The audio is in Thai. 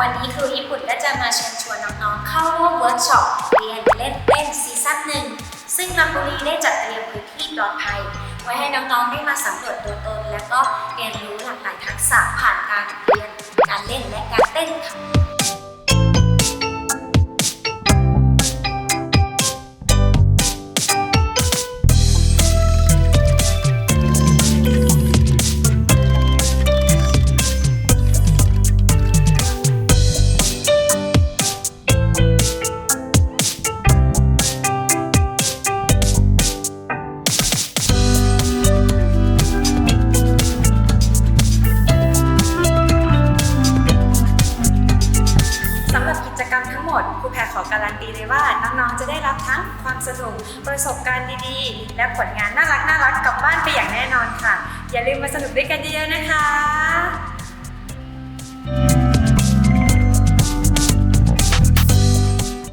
วันนี้ครูญี่ปุ่นก็จะมาเชิญชวนน้องๆ เข้าร่วมเวิร์กช็อปเรียนเล่นเต้นซีซั่นหนึ่งซึ่งลำบุรีได้จัดเตรียมพื้นที่ปลอดภัย ไว้ให้น้องๆได้มาสำรวจตัวตน และก็เรียนรู้หลากหลายทักษะผ่านการเรียนการเล่นและการ หมดครูแพรขอการันตีเลยว่าน้องๆจะได้รับทั้งความสนุกประสบการณ์ดีๆ และผลงานน่ารักน่ารักกลับบ้านไปอย่างแน่นอนค่ะ อย่าลืมมาสนุกด้วยกันเยอะๆนะคะ